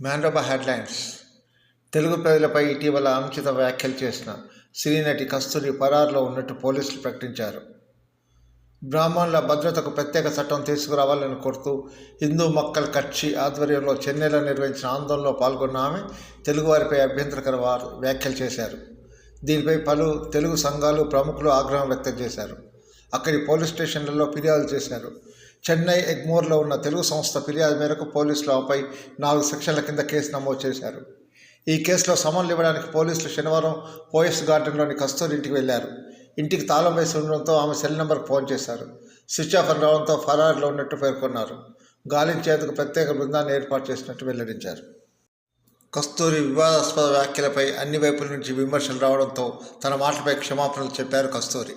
మ్యాండోబా headlines. Telugu ప్రజలపై ఇటీవల అనుచిత వ్యాఖ్యలు చేసిన సినీనటి కస్తూరి పరారులో ఉన్నట్టు పోలీసులు ప్రకటించారు. బ్రాహ్మణుల భద్రతకు ప్రత్యేక చట్టం తీసుకురావాలని కోరుతూ హిందూ మక్కల్ కక్షి ఆధ్వర్యంలో చెన్నైలో నిర్వహించిన ఆందోళనలో పాల్గొన్న ఆమె తెలుగువారిపై అభ్యంతరకర వారు వ్యాఖ్యలు చేశారు. దీనిపై పలు తెలుగు సంఘాలు ప్రముఖులు ఆగ్రహం వ్యక్తం చేశారు. అక్కడి పోలీస్ స్టేషన్లలో ఫిర్యాదు చేశారు. చెన్నై ఎగ్మోర్లో ఉన్న తెలుగు సంస్థ ఫిర్యాదు మేరకు పోలీసులు ఆపై నాలుగు సెక్షన్ల కింద కేసు నమోదు చేశారు. ఈ కేసులో సమన్లు ఇవ్వడానికి పోలీసులు శనివారం పోయస్ గార్డెన్లోని కస్తూరి ఇంటికి వెళ్ళారు ఇంటికి తాళం వేసి ఉండడంతో ఆమె సెల్ నెంబర్కు ఫోన్ చేశారు. స్విచ్ ఆఫ్ రావడంతో ఫరారులో ఉన్నట్టు పేర్కొన్నారు. గాలించేందుకు ప్రత్యేక బృందాన్ని ఏర్పాటు చేసినట్టు వెల్లడించారు. కస్తూరి వివాదాస్పద వ్యాఖ్యలపై అన్ని వైపుల నుంచి విమర్శలు రావడంతో తన మాటలపై క్షమాపణలు చెప్పారు కస్తూరి.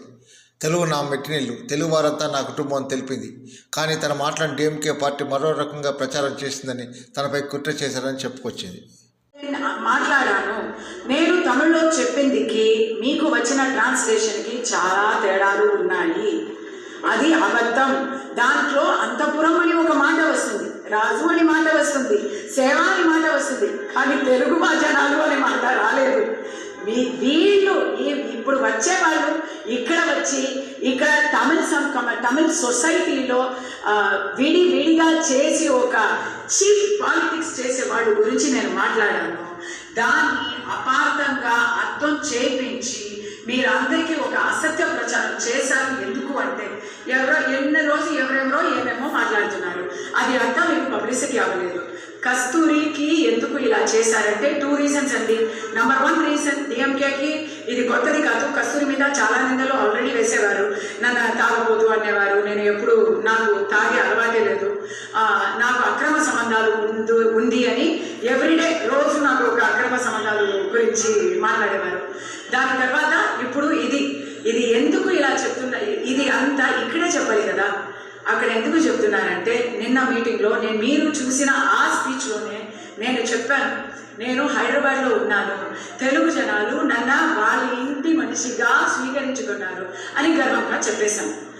తెలుగు నా మెట్టినీళ్ళు తెలుగు వారంతా నా కుటుంబం తెలిపింది. కానీ తన మాటలను డిఎంకే పార్టీ మరో రకంగా ప్రచారం చేసిందని తనపై కుట్ర చేశారని చెప్పుకొచ్చింది. నేను మాట్లాడాను. నేను తమిళ్ళో చెప్పిందికి మీకు వచ్చిన ట్రాన్స్లేషన్కి చాలా తేడాలు ఉన్నాయి. అది అబద్ధం. దాంట్లో అంతపురం అని ఒక మాట వస్తుంది. రాజు అని మాట వస్తుంది. సేవ అని మాట వస్తుంది. కానీ తెలుగు మా జనాలు అనే మాట రాలేదు. వీ- ఇప్పుడు వచ్చేవాళ్ళు ఇక్కడ వచ్చి ఇక్కడ తమిళ సంకమ తమిళ సొసైటీలో విడి విడిగా చేసి ఒక చీఫ్ పాలిటిక్స్ చేసే వాళ్ళ గురించి నేను మాట్లాడాను. దాన్ని అపార్థంగా అర్థం చేయించి మీరందరికీ ఒక అసత్య ప్రచారం చేశారు. ఎందుకు అంటే ఎవరో ఎన్ని రోజు ఎవరెవరో ఏమేమో మాట్లాడుతున్నారు. అది అంతా మీకు పబ్లిసిటీ అవ్వలేదు. కస్తూరికి ఎందుకు ఇలా చేశారంటే టూ రీజన్స్ అండి. నంబర్ వన్ రీజన్ డిఎంకేకి ఇది కొత్తది కాదు. కస్తూరి మీద చాలా నిందలు ఆల్రెడీ వేసేవారు. నన్ను తాగబోదు అనేవారు. నేను ఎప్పుడు నాకు తాగే అలవాటే లేదు. నాకు అక్రమ సంబంధాలు ఉందు ఉంది అని ఎవ్రీడే రోజు నాకు ఒక అక్రమ సంబంధాలు గురించి మాట్లాడేవారు. దాని తర్వాత ఇప్పుడు ఇది ఇది ఎందుకు ఇలా చెప్తున్నా ఇది అంతా ఇక్కడే చెప్పాలి కదా. అక్కడ ఎందుకు చెప్తున్నారంటే నిన్న మీటింగ్లో నేను మీరు చూసిన ఆ స్పీచ్లోనే నేను చెప్పాను. నేను హైదరాబాద్లో ఉన్నాను. తెలుగు జనాలు నన్ను వాళ్ళ ఇంటి మనిషిగా స్వీకరించుకున్నారు అని గర్వంగా చెప్పేశాను.